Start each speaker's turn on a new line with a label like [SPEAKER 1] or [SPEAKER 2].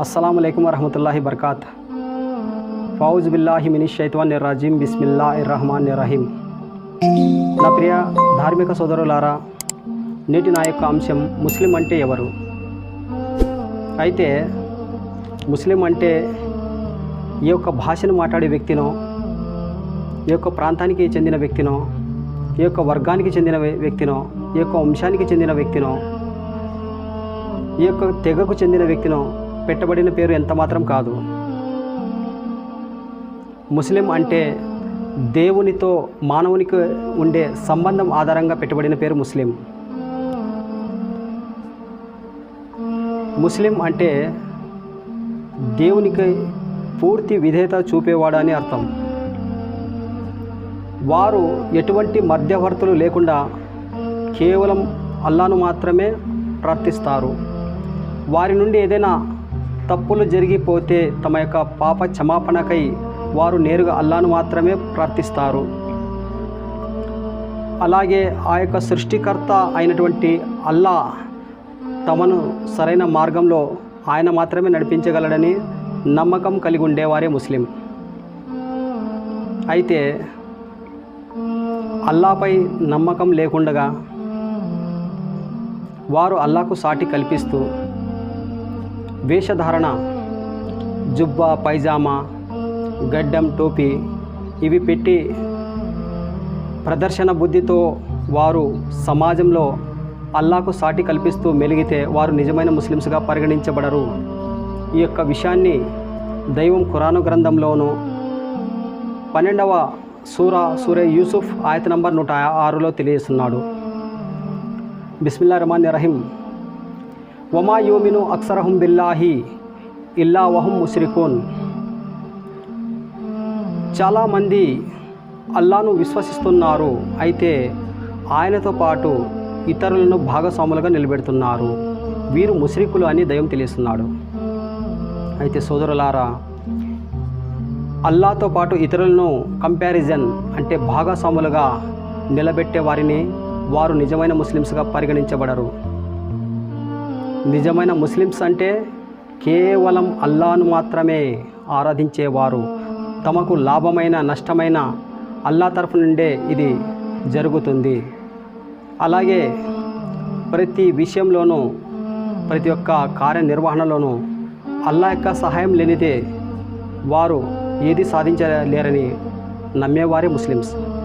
[SPEAKER 1] అస్సలం అయికం వరహమతుల్లాహి బర్కాత్ ఫౌజ్ బిల్లాహి మినిష్ షైత్వాన్ రజీం బిస్మిల్లా ఇర్రహమాన్ రహీం నా ప్రియ ధార్మిక సోదరులారా నేటి నా యొక్క అంశం ముస్లిం అంటే ఎవరు? అయితే ముస్లిం అంటే ఈ యొక్క భాషను మాట్లాడే వ్యక్తినో ఈ యొక్క ప్రాంతానికి చెందిన వ్యక్తినో ఈ యొక్క వర్గానికి చెందిన వ్యక్తినో ఈ యొక్క వంశానికి చెందిన వ్యక్తినో ఈ యొక్క తెగకు చెందిన వ్యక్తినో పెట్టబడిన పేరు ఎంత మాత్రం కాదు. ముస్లిం అంటే దేవునితో మానవునికి ఉండే సంబంధం ఆధారంగా పెట్టబడిన పేరు ముస్లిం. ముస్లిం అంటే దేవునికి పూర్తి విధేయత చూపేవాడు అని అర్థం. వారు ఎటువంటి మధ్యవర్తులు లేకుండా కేవలం అల్లాను మాత్రమే ప్రార్థిస్తారు. వారి నుండి ఏదైనా తప్పులు జరిగిపోతే తమ యొక్క పాప క్షమాపణకై వారు నేరుగా అల్లాను మాత్రమే ప్రార్థిస్తారు. అలాగే ఆ యొక్క సృష్టికర్త అయినటువంటి అల్లా తమను సరైన మార్గంలో ఆయన మాత్రమే నడిపించగలడని నమ్మకం కలిగి ఉండేవారే ముస్లిం. అయితే అల్లాపై నమ్మకం లేకుండగా వారు అల్లాకు సాటి కల్పిస్తూ వేషధారణ జుబ్బా పైజామా గడ్డం టోపీ ఇవి పెట్టి ప్రదర్శన బుద్ధితో వారు సమాజంలో అల్లాకు సాటి కల్పిస్తూ మెలిగితే వారు నిజమైన ముస్లిమ్స్గా పరిగణించబడరు. ఈ యొక్క విషయాన్ని దైవం ఖురాను గ్రంథంలోను పన్నెండవ సూరా సూర్య యూసుఫ్ ఆయత నంబర్ నూట ఆరులో తెలియజేస్తున్నాడు. బిస్మిల్లా రహమాన్ రహీం వమా యూమిను బిల్లాహి ఇల్లా వహం ముస్రికోన్ చాలామంది అల్లాను విశ్వసిస్తున్నారు. అయితే ఆయనతో పాటు ఇతరులను భాగస్వాములుగా నిలబెడుతున్నారు. వీరు ముస్రికులు అని దయం తెలియస్తున్నాడు అయితే సోదరులారా అల్లాతో పాటు ఇతరులను కంపారిజన్ అంటే భాగస్వాములుగా నిలబెట్టే వారిని వారు నిజమైన ముస్లిమ్స్గా పరిగణించబడరు. నిజమైన ముస్లిమ్స్ అంటే కేవలం అల్లాను మాత్రమే ఆరాధించేవారు. తమకు లాభమైన నష్టమైన అల్లా తరఫు నుండే ఇది జరుగుతుంది. అలాగే ప్రతి విషయంలోనూ ప్రతి ఒక్క కార్యనిర్వహణలోనూ అల్లా యొక్క సహాయం లేనిదే వారు ఏది సాధించలేరని నమ్మేవారే ముస్లిమ్స్.